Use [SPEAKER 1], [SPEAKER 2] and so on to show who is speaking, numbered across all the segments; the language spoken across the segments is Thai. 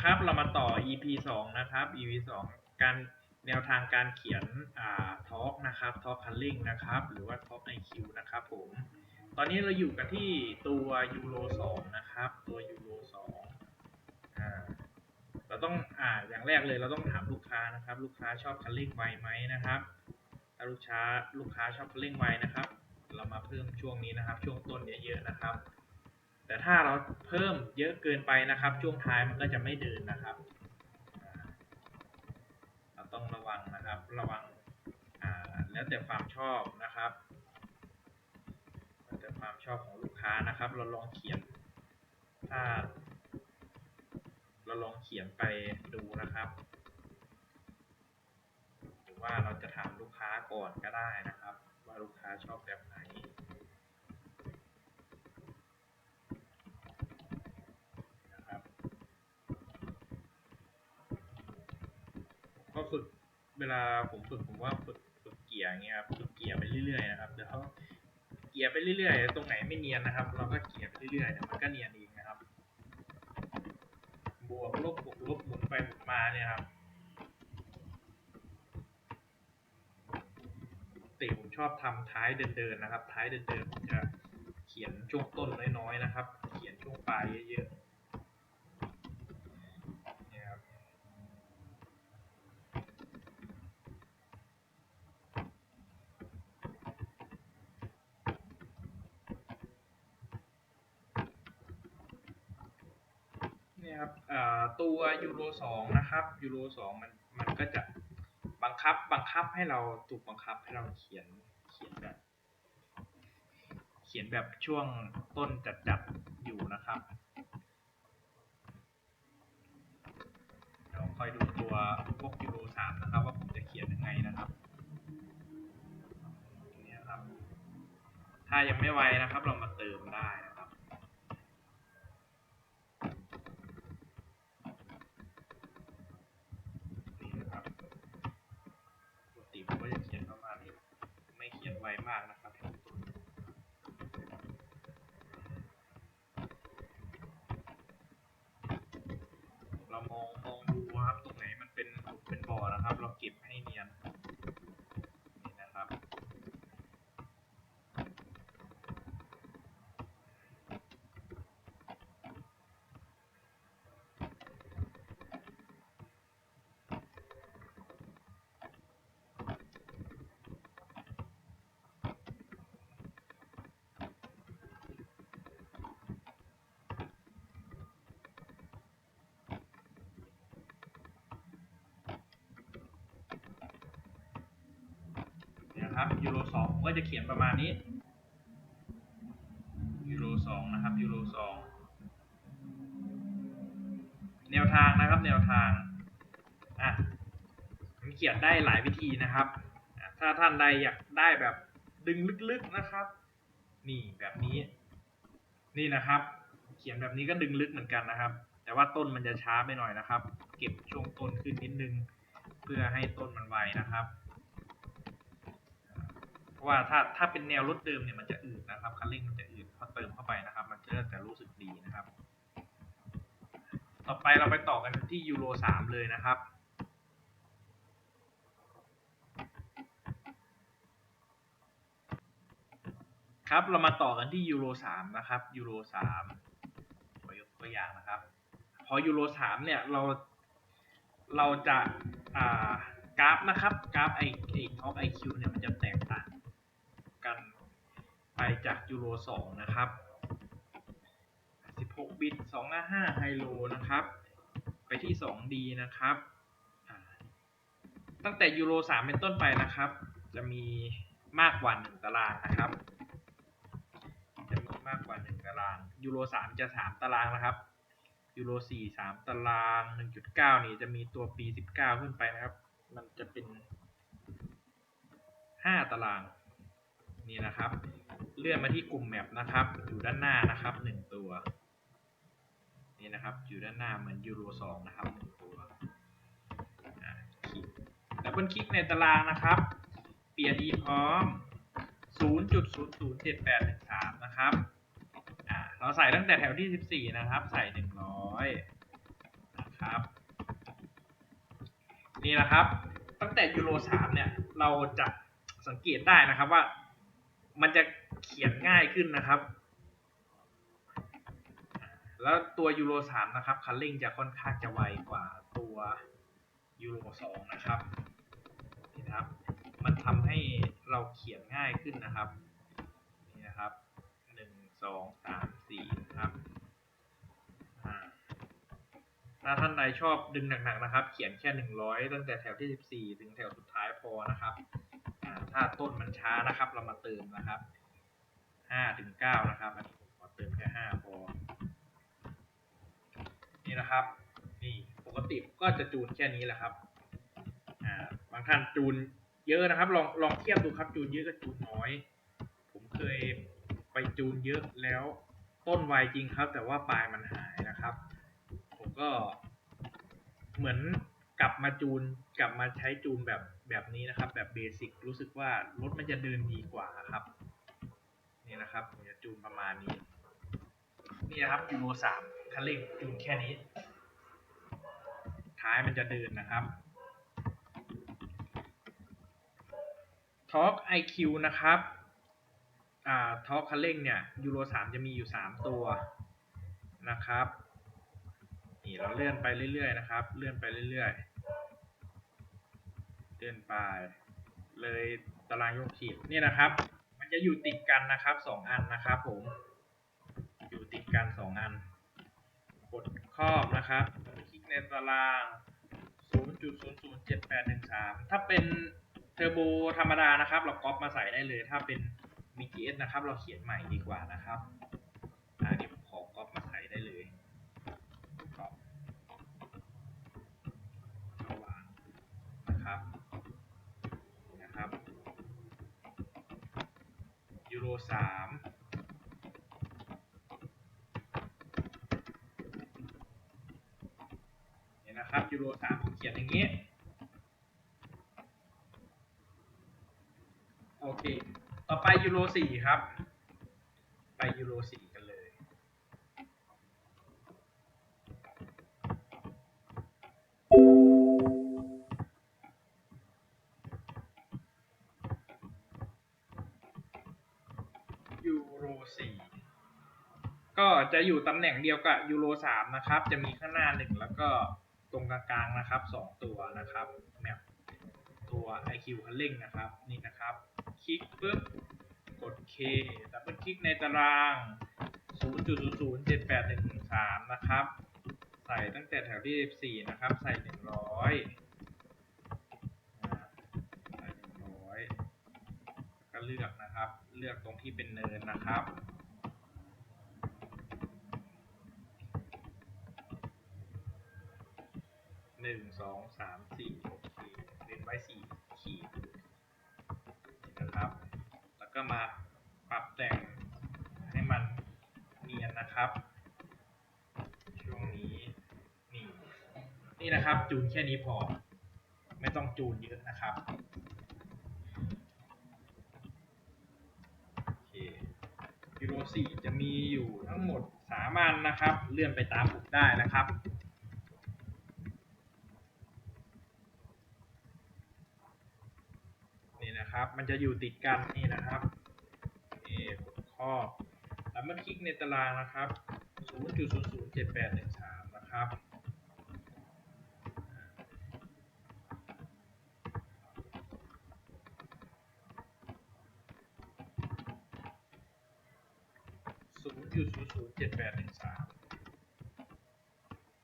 [SPEAKER 1] นะครับ เรามาต่อ EP สองนะครับ EP สองการแนวทางการเขียนอ่าทอล์กนะครับทอล์กคัลลิ่งนะครับ หรือว่าทอล์กไอคิวนะครับผม ตอนนี้เราอยู่กันที่ตัวยูโรสองนะครับ ตัวยูโรสองอ่าเราต้องอ่าอย่างแรกเลยเราต้องถามลูกค้านะครับ ลูกค้าชอบคัลลิ่งไวไหมนะครับถ้าลูกค้าลูกค้าชอบคัลลิ่งไวนะครับ เรามาเพิ่มช่วงนี้นะครับ ช่วงต้นเยอะๆนะครับ แต่ถ้าเราเพิ่มเยอะเกินไปนะครับ ช่วงท้ายมันก็จะไม่เดินนะครับ เราต้องระวังนะครับระวังแล้วแต่ความชอบนะครับแล้วแต่ความชอบของลูกค้านะครับ เราลองเขียนถ้าเราลองเขียนไปดูนะครับ หรือว่าเราจะถามลูกค้าก่อนก็ได้นะครับ ว่าลูกค้าชอบแบบไหน นะครับก็ฝึก เวลาผมฝึกผมว่าฝึกฝึกเกียร์เงี้ยครับฝึกเกียร์ไปเรื่อยๆนะครับเดี๋ยวเขาเกียร์ไปเรื่อยๆ ตรงไหนไม่เนียนนะครับ เราก็เกียร์ไปเรื่อยๆเดี๋ยวมันก็เนียนเองนะครับ บวกลบบวกลบหมุนไปหมุนมาเนี่ยครับติผมชอบทำท้ายเดินๆนะครับ ท้ายเดินๆผมจะเขียนช่วงต้นน้อยๆนะครับ เขียนช่วงปลายเยอะๆเนี่ยครับเนี่ยครับอ่า ตัวยูโรสองนะครับยูโรสองมันมันก็จะบังคับบังคับให้เราถูกบังคับให้เราเขียนเขียนแบบ เขียนแบบช่วงต้นจัดๆอยู่นะครับเดี๋ยวคอยดูตัวพวกยูโรสามนะครับ ว่าผมจะเขียนยังไงนะครับนี่ครับ ถ้ายังไม่ไวนะครับ เรามาเติมได้นะครับ นี่นะครับปกติผมก็จะเขียนประมาณนี้ ไม่เขียนไวมากนะครับแถวต้น เรามองมองดูครับตรงไหนมันเป็นหลุมเป็นบ่อนะครับ เราเก็บให้เนียนนี่นะครับ เนะครับยูโรสองผมก็จะเขียนประมาณนี้ยูโรสองนะครับยูโรสองแนวทางนะครับแนวทางอะผมเขียนได้หลายวิธีนะครับ ถ้าท่านใดอยากได้แบบดึงลึกๆนะครับ นี่แบบนี้ นี่นะครับ เขียนแบบนี้ก็ดึงลึกเหมือนกันนะครับ แต่ว่าต้นมันจะช้าไปหน่อยนะครับ เก็บช่วงต้นขึ้นนิดนึง เพื่อให้ต้นมันไวนะครับ เพราะว่าถ้าถ้าเป็นแนวรถเดิมเนี่ยมันจะอืดนะครับคันเร่งมันจะอืดพอเติมเข้าไปนะครับ มันจะจะรู้สึกดีนะครับ ต่อไปเราไปต่อกันที่ยูโรสามเลยนะครับครับเรามาต่อกันที่ยูโรสามนะครับยูโรสามขอยกตัวอย่างนะครับ พอยูโรสามเนี่ยเราเราจะอ่ากราฟนะครับกราฟไอไอท็อปไอคิวเนี่ยมันจะแตกต่าง ไปจากยูโรสองนะครับ 16 บิต255ไฮโลนะครับ ไปที่ 2D นะครับ ตั้งแต่ยูโร3เป็นต้นไปนะครับ จะมีมากกว่า 1 ตารางนะครับ จะมีมากกว่า 1 ตาราง ยูโร3จะ 3 ตารางนะครับ ยูโร4 3 ตาราง 1.9 นี่จะมีตัวปี 19 ขึ้นไปนะครับ มันจะเป็น 5 ตาราง นี่นะครับ เลื่อนมาที่กลุ่มแมปนะครับ อยู่ด้านหน้านะครับ1ตัว นี่นะครับ อยู่ด้านหน้าเหมือนยูโร2นะครับ1ตัวอะคลิกดับเบิลคลิกในตารางนะครับ เปลี่ยนอีพร้อม 0.007813 นะครับอ่าเราใส่ตั้งแต่แถวที่ 14 นะครับ ใส่ 100 นะครับ นี่นะครับ ตั้งแต่ยูโรสามเนี่ย เราจะสังเกตได้นะครับว่ามันจะ เขียนง่ายขึ้นนะครับ แล้วตัวยูโรสามนะครับคันเร่งจะค่อนข้างจะไวกว่าตัวยูโรสองนะครับนี่นะครับ มันทำให้เราเขียนง่ายขึ้นนะครับนี่นะครับหนึ่งสองสามสี่นะครับถ้าท่านใดชอบดึงหนักๆนะครับ เขียนแค่หนึ่งร้อยตั้งแต่แถวที่สิบสี่ถึงแถวสุดท้ายพอนะครับถ้าต้นมันช้านะครับ เรามาเติมนะครับ ห้าถึงเก้านะครับ อันนี้ผมขอเติมแค่ห้าพอ นี่นะครับ นี่ปกติก็จะจูนแค่นี้แหละครับ อ่า บางท่านจูนเยอะนะครับ ลองลองเทียบดูครับ จูนเยอะกับจูนน้อย ผมเคยไปจูนเยอะแล้วต้นไวจริงครับ แต่ว่าปลายมันหายนะครับ ผมก็เหมือนกลับมาจูนกลับมาใช้จูนแบบแบบนี้นะครับ แบบเบสิกรู้สึกว่ารถมันจะเดินดีกว่าครับ นี่นะครับผมจะจูนประมาณนี้ นี่นะครับยูโรสามคันเร่งจูนแค่นี้ ท้ายมันจะเดินนะครับทอร์กไอคิวนะครับอ่าทอร์กคันเร่งเนี่ยยูโรสามจะมีอยู่สามตัวนะครับนี่เราเลื่อนไปเรื่อยๆนะครับ เลื่อนไปเรื่อยๆเลื่อนไปเลยตารางโยกขีดนี่นะครับ จะอยู่ติดกันนะครับสองอันนะครับผม อยู่ติดกันสองอัน กดครอบนะครับ คลิกในตาราง 0.007813 ถ้าเป็นเทอร์โบธรรมดานะครับ เราก๊อปมาใส่ได้เลย ถ้าเป็น BTS นะครับ เราเขียนใหม่ดีกว่านะครับอันนี้ผมขอก๊อปมาใส่ได้เลยก๊อปเอาวางนะครับนี่นะครับยูโรสามเนี่ยนะครับยูโรสามผมเขียนอย่างนี้ โอเค ต่อไปยูโรสี่ครับ ไปยูโรสี่ จะอยู่ตำแหน่งเดียวกับยูโรสามนะครับ จะมีข้างหน้าหนึ่งแล้วก็ตรงกลางๆนะครับสองตัวนะครับเนี่ยตัว IQ คันเร่งนะครับนี่นะครับ คลิกปุ๊บกด K ดับเบิลคลิกในตาราง 0.007813นะครับ ใส่ตั้งแต่แถวที่ 14 นะครับ ใส่ 100อ่าใส่ 100 ก็เลือกนะครับ เลือกตรงที่เป็นเนินนะครับ นึ่งสองสามสี่โอเคเล่นไว้สี่ขีดนะครับ แล้วก็มาปรับแต่งให้มันเนียนนะครับ ช่วงนี้นี่นี่นะครับ จูนแค่นี้พอ ไม่ต้องจูนเยอะนะครับโอเคยูโรสี่จะมีอยู่ทั้งหมดสามอันนะครับ เลื่อนไปตามปุ่มได้นะครับ นี่นะครับ มันจะอยู่ติดกันนี่นะครับนี่กดครอบแล้วมาคลิกในตารางนะครับ 0.007813 นะครับ 0.007813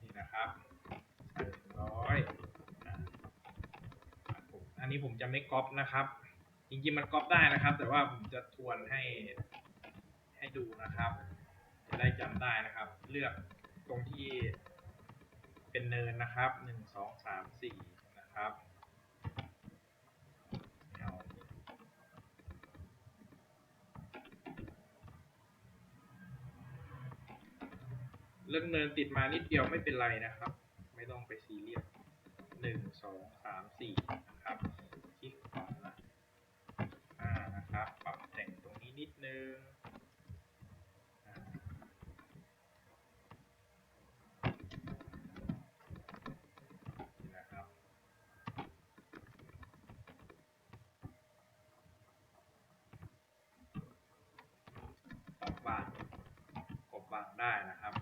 [SPEAKER 1] นี่นะครับใส่ร้อยอะครับผมอันนี้ผมจะไม่ก๊อปนะครับ จริงๆมันก๊อปได้นะครับ แต่ว่าผมจะทวนให้ให้ดูนะครับ จะได้จำได้นะครับ เลือกตรงที่เป็นเนินนะครับหนึ่งสองสามสี่นะครับเรื่องเนินติดมานิดเดียวไม่เป็นไรนะครับ ไม่ต้องไปซีเรียสหนึ่งสองสามสี่ึ่งบตงกบบังได้นะครับ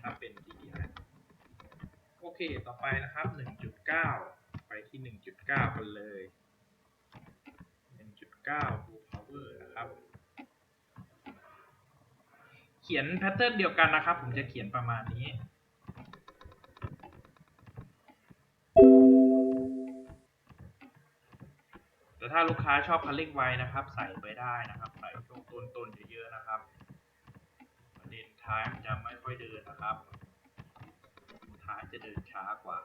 [SPEAKER 1] ถ้าเป็นดีนะ โอเค ต่อไปนะครับ 1.9 ไปที่ 1.9 กันเลย 1.9 blue power นะครับ ขียนแพทเทิร์นเดียวกันนะครับ ผมจะเขียนประมาณนี้ แต่ถ้าลูกค้าชอบคันเร่งไวนะครับ ใส่ไปได้นะครับ ใส่ช่วงต้นต้นเยอะๆนะครับประเด็นท้ายจะไม่ค่อยเดินนะครับ ท้ายจะเดินช้ากว่า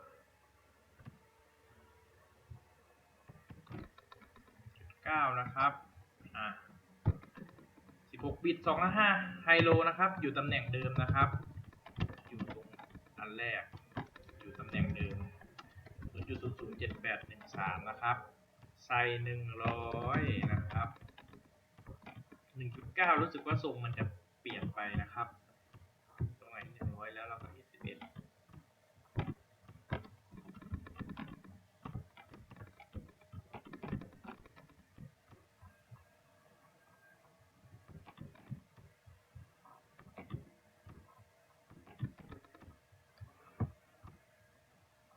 [SPEAKER 1] เก้านะครับ อ่า 16บหกบิตสองละห้าไฮโลนะครับ อยู่ตำแหน่งเดิมนะครับ อยู่ตรงอันแรก อยู่ตำแหน่งเดิมศูนย์จุดศูนย์ศูนย์เจ็ดแปดหนึ่งสามนะครับใส่หนึ่งร้อยนะครับหนึ่งจุดเก้ารู้สึกว่าทรงมันจะเปลี่ยนไปนะครับ ตรงไหนหนึ่งร้อยแล้วเราก็ยี่สิบเอ็ด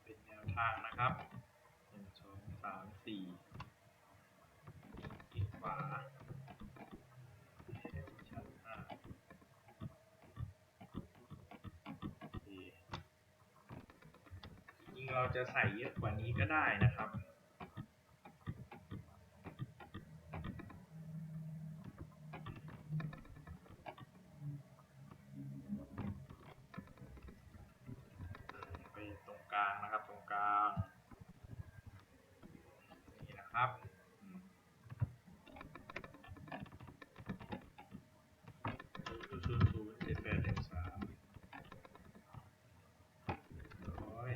[SPEAKER 1] เป็นแนว ทางนะครับหนึ่งสองสามสี่ขีดขวาชั้นห้าจริงเราจะใส่เยอะกว่านี้ก็ได้นะครับ ไปตรงกลางนะครับ ตรงกลาง นี่นะครับอืมศูนย์ศูนย์ศูนย์เจ็ดแปดหนึ่งสามร้อย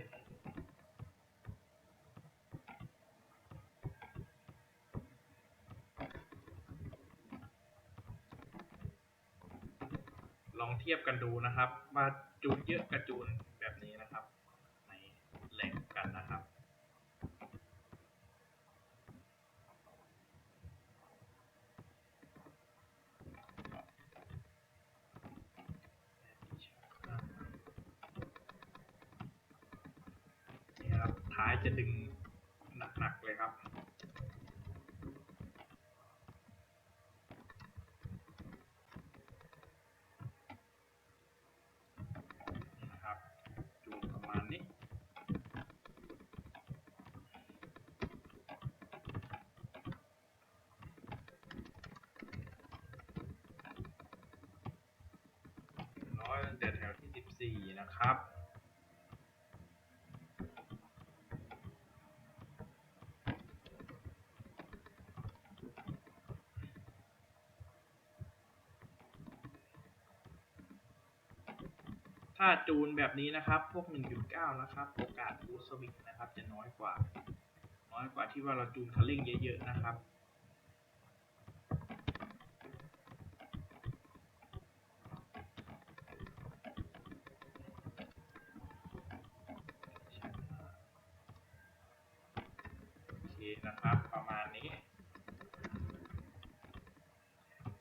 [SPEAKER 1] ลองเทียบกันดูนะครับ ว่าจูนเยอะกับจูนแบบนี้นะครับ ในแหล่งกันนะครับ นี่ครับท้ายจะดึงหนักๆเลยครับ นี่นะครับ จูนประมาณนี้ ร้อยตั้ง แต่แถวที่สิบสี่นะครับ ถ้าจูนแบบนี้นะครับ พวก 1.9 นะครับ โอกาสบูสวิกนะครับ จะน้อยกว่า น้อยกว่าที่ว่าเราจูนคันเร่งเยอะ ๆ นะครับ โอเคนะครับ ประมาณนี้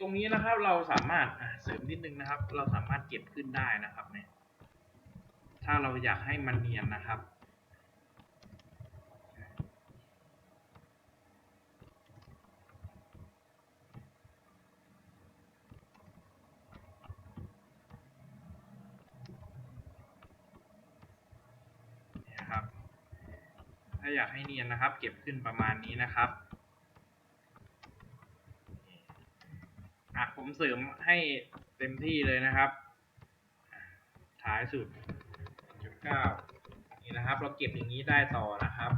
[SPEAKER 1] ต รงนี้นะครับ เราสามารถเสริมนิดนึงนะครับ เราสามารถเก็บขึ้นได้นะครับเนี่ยถ้าเราอยากให้มันเนียนนะครับนี่นะครับถ้าอยากให้เนียนนะครับ เก็บขึ้นประมาณนี้นะครับ อะ ผมเสริมให้เต็มที่เลยนะครับอะท้ายสุดจุดเก้านี่นะครับ เราเก็บอย่างนี้ได้ต่อนะครับ